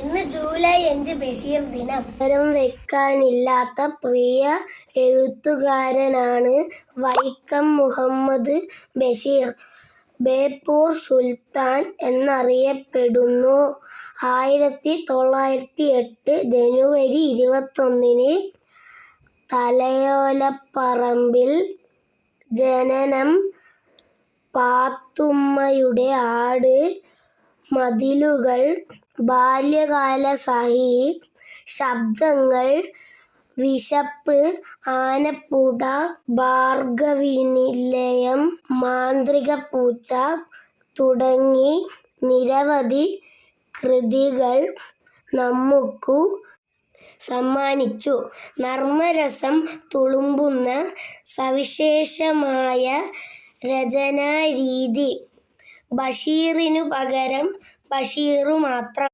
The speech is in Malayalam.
ഇന്ന് ജൂലൈ അഞ്ച് ബഷീർ ദിനം പകരം വെക്കാനില്ലാത്ത പ്രിയ എഴുത്തുകാരനാണ് വൈക്കം മുഹമ്മദ് ബഷീർ. ബേപ്പൂർ സുൽത്താൻ എന്നറിയപ്പെടുന്നു. ആയിരത്തി തൊള്ളായിരത്തി എട്ട് ജനുവരി ഇരുപത്തൊന്നിന് തലയോലപ്പറമ്പിൽ ജനനം. പാത്തുമ്മയുടെ ആട്, മതിലുകൾ, ബാല്യകാല സഹി ശബ്ദങ്ങൾ, വിശപ്പ്, ആനപ്പൂട, ഭാർഗവിനിലയം മാന്ത്രിക പൂച്ച തുടങ്ങി നിരവധി കൃതികൾ നമുക്കു സമ്മാനിച്ചു. നർമ്മരസം തുളുമ്പുന്ന സവിശേഷമായ രചനാരീതി. ബഷീറിനു പകരം ബഷീറു മാത്രം